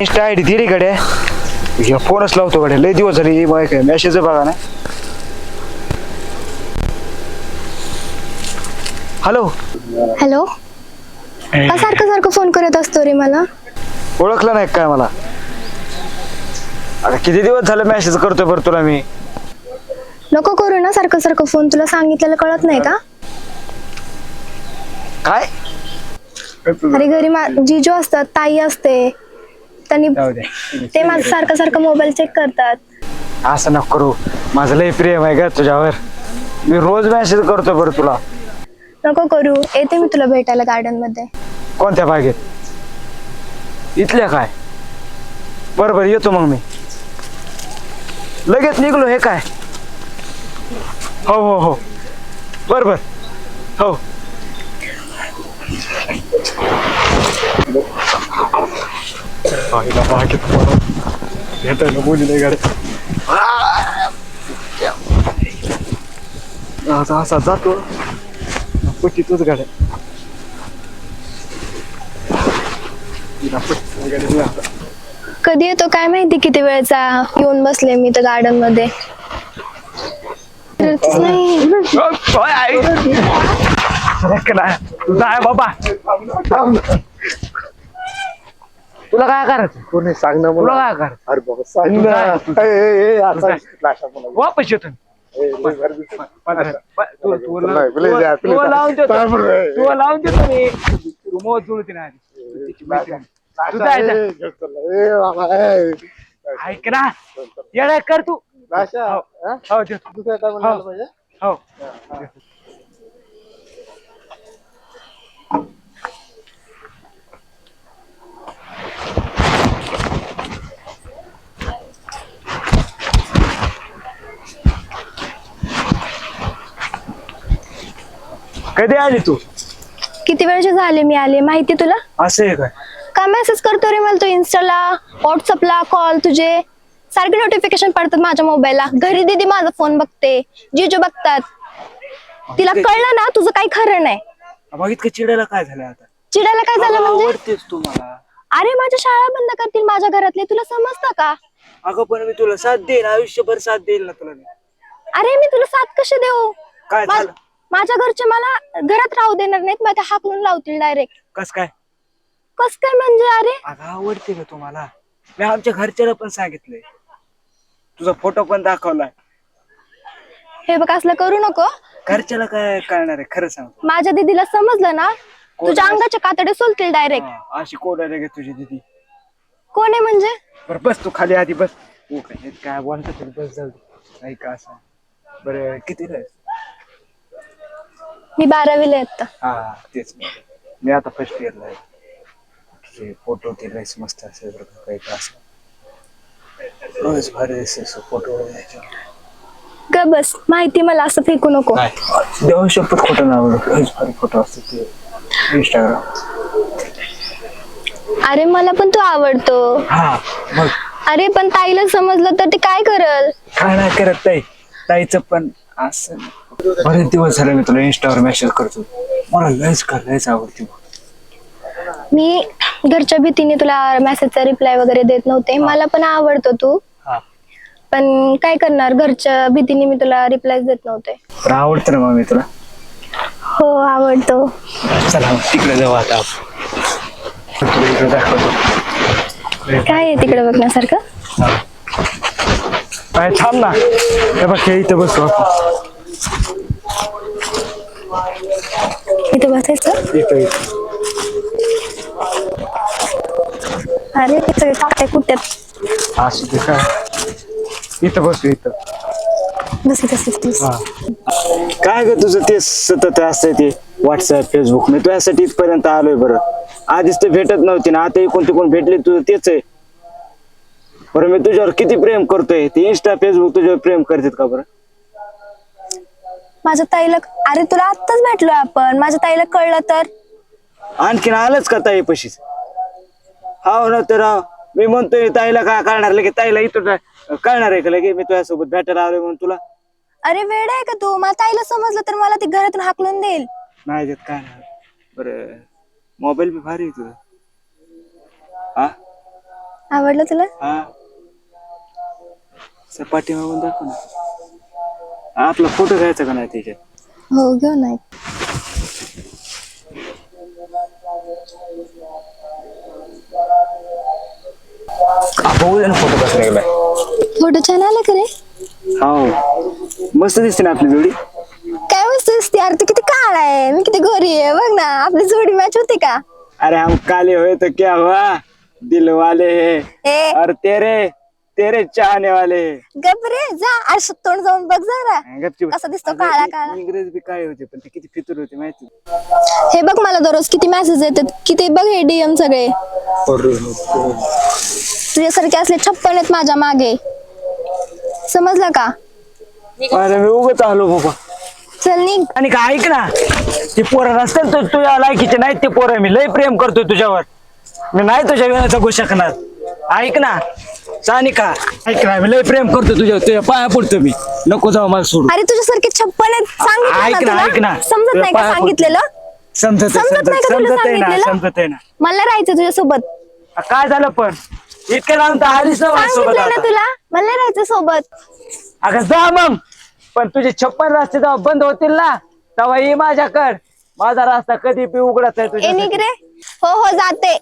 Insta I D दिली गड्या. हे फोनच लावतो गड्या. लय दिवस झाले मग काय मेसेज बघा ना. हॅलो हॅलो का सारखं सारखं फोन करत असतो रे मला? ओळखलं नाही काय मला? आता किती दिवस झाले मेसेज करतोय बरं तुला मी? नको करू ना सारखं सारखं फोन तुला सांगितलेलं कळत नाही का? काय? अरे घरी मा जिजू असतात ताई असते. त्यांनी जाऊ दे. ते माझं सारखं सारखं मोबाईल चेक करतात. असं नको करू. माझं लय प्रेम आहे का तुझ्यावर. मी रोज मेसेज करतो बरं तुला. नको करू. येते मी तुला भेटायला गार्डनमध्ये. कोणत्या बागेत? इथल्या काय? बरं बरं येतो मग मी. लगेच निघलो हे काय? हो हो हो. बरं बरं. हो. बागेला बागेत भेटायला बोली नाही गाडी असा असा जातो पट्टीतच गाड्या. कधी येतो काय माहिती किती वेळचा येऊन बसले मी तर गार्डनमध्ये नाही बाबा तुला काय करायचं कोणी सांग ना तुला मला काय करायचं अरे बाबा सांग ना. ए, ए, ए, आता. वापस येतो ए, लय. तू- तू नाही, तू- तू. लावून देतो काय बरं आहे? तू लावून देतो मी तू मोज जुळते ना आधी. तिची मैत्रीण. तुझा लाशा, आहे ए, घेत चालला. ए, बाबा, ए. ऐक ना येडा कर तू हो. हा? हो देतो दुसऱ्या time ला आलं पाहिजे हो कधी आली तू? किती वेळचे झाले मी आले? माहिती तुला? असं आहे काय? का मेसेज करतो रे मला तू इन्स्टाला व्हॉट्सअपला कॉल तुझे? सारखे नोटिफिकेशन पडतात माझ्या मोबाईलला घरी दीदी माझा फोन बघते जिजू बघतात. तिला कळलं ना तुझं काही खरं नाही. मग इतकं चिडायला काय झालं आता? चिडायला काय झालं म्हणजे? आवडतेच तू मला. अरे माझ्या शाळा बंद करतील माझ्या घरातले तुला समजतं का? अगं पण मी तुला साथ देईन आयुष्यभर साथ देईल ना तुला मी. अरे मी तुला साथ कशी देऊ? काय मा- झालं? माझ्या घरचे मला घरात राहू देणार नाहीत मला हाकलून लावतील डायरेक्ट कस काय? कस काय म्हणजे अरे? अगं आवडते का तुम्हाला. मी आमच्या घरच्याला पण सांगितलंय. तुझा फोटो पण दाखवलाय. हे बघ असलं करू नको. घरच्याला काय कळणार आहे? खरं सांग. माझ्या दीदीला समजलं ना? तुझ्या अंगाचे कातडे सोलतील डायरेक्ट हा, अशी कोड आहे का तुझी दिदी? कोण आहे म्हणजे? बरं बस तू खाली आधी बस. तू काय काय बोलतो तरी बस जाऊ दे. ऐका असं. बरं किती रे मी बारावीला येत हा तेच मी आता फर्स्ट इयरला आहे. फोटो ते राईस मस्त असेल बरं का, काही असं रोज भारी फोटो ग बस माहिती मला असं फेकू नको. देवा शपथ खोटं नाव रोज भारी फोटो असते ते इंस्टाग्राम अरे मला पण तू आवडतो. हा मग? अरे पण ताईला समजलं तर ते काय करल? काय नाही करत ताई. ताईचं पण असं बरेच दिवस झाले मी तुला इंस्टावर मेसेज करतो. मला लयच कर लयच आवडते मी घरच्या भीतीने तुला मेसेजचा रिप्लाय वगैरे देत नव्हते. मला पण आवडतो तू. हा. पण काय करणार? घरच्या भीतीने मी तुला रिप्लाय देत नव्हते. पण आवडतं ना मग मी तुला? हो आवडतो. चला मग तिकडे जाऊ आता आपण. तुला इकडे दाखवतो. काय आहे तिकडे बघण्यासारखं? काय थांब ना. हे बघ हे इथं बसू आपण. इथे बसायचं? अरे ते सगळे काट्या कुट्यात असू दे काय? इथं बसू इथं. बस. हा. काय ग तुझं ते सतत असतंय ते व्हॉट्सअप फेसबुक मी तुझ्यासाठी इथपर्यंत आलोय बरं. आधीच ते भेटत नव्हती ना आता इकडून तिकडून भेटले तुझं तेच आहे. बरं मी तुझ्यावर किती प्रेम करतोय? ते इंस्टा फेसबुक तुझ्यावर प्रेम करतात का बरं? माझ्या ताईला अरे तुला आत्ताच भेटलोय आपण. माझ्या ताईला कळलं तर? आणखीन आलंच का ताई पशीच? हाव ना तर हाव. मी म्हणतोय ताईला काय कळणार? लगे ताईला इथं कळणार आहे का लगे मी तुझ्यासोबत भेटायला आलोय म्हणून तुला. अरे वेळ आहे का तू? मला ताईला समजलं तर मला ती घरातून हाकलून देईल. नाही देत काय नाही बरं मोबाईल बी भारी आहे तुझा. हा? आवडलं तुला? हा. सपाटी मागून दाखव ना. आपला फोटो घ्यायचा का नाही त्याच्यात हो घेऊ ना बघू दे ना फोटो कसा निघालाय. फोटो छान आला का रे? हो. मस्त दिसते ना आपली जोडी? काय मस्त दिसते अरे तू किती काळ आहे. मी किती गोरी आहे. बघ ना आपली जोडी मॅच होते का? अरे हम काले हुए तो क्या हुआ? दिल वाले हैं. ए. और तेरे? तेरे चाहने वाले। हैं. गप रे जा असं तोंड जाऊन बघ जरा. गपचूप. कसा दिसतो काळा काळा. इंग्रज बी काय होते पण ते किती फितूर होते माहिती. हे बघ मला दररोज किती मेसेज येतात. किती बघ हे डीएम सगळे. तुझ्यासारखे असले छप्पन आहेत माझ्या मागे. समजलं का? अरे मी उगत आलो बाबा. चल निघ. आणि का ऐक ना. ते पोरं नसतील तर तुझ्या लायकीचे नाहीत ते पोरं. मी लय प्रेम करतोय तुझ्यावर. मी नाही तुझ्या वेळेचा जगू शकणार. ऐक ना सानिका ऐक ना मी लय प्रेम करतो तुझ्या तुझ्या पाया पडतो मी. नको जाऊ मला सोडून अरे तुझ्यासारखे छप्पन आहेत ऐक सांगितलं ना ना ऐक तुला? ना. समजत नाही का पाया. सांगितलेलं? समजत समजत नाही का तुला समजत आहे ना सांगितलेलं? समजत आहे ना. मला राहायचं तुझ्यासोबत. आ, काय झालं पण? इतक्या लावून तर आलीच ना माझ्यासोबत सांगितलं ना आता. तुला? मला राहायचं सोबत. अगं जा मग. पण तुझे छप्पन रस्ते जेव्हा बंद होतील ना तेव्हा ये माझ्याकड. माझा रस्ता कधी बी उघडाच आहे ए तुझ्या निघ रे. हो हो जाते.